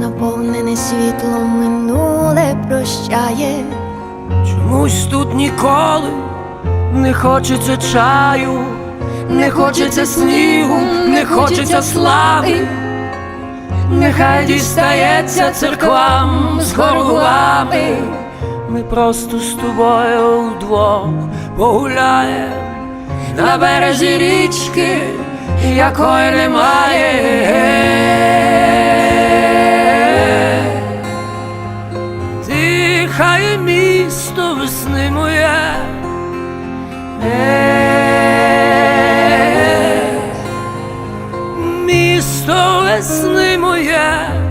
наповнене світлом минуле прощає. Чомусь тут ніколи не хочеться чаю, не хочеться снігу, не хочеться слави. Нехай дістається церквам з хорувами. Ми просто з тобою вдвох погуляємо на березі річки, якої немає. Хай місто весни моє, е, місто весни моє.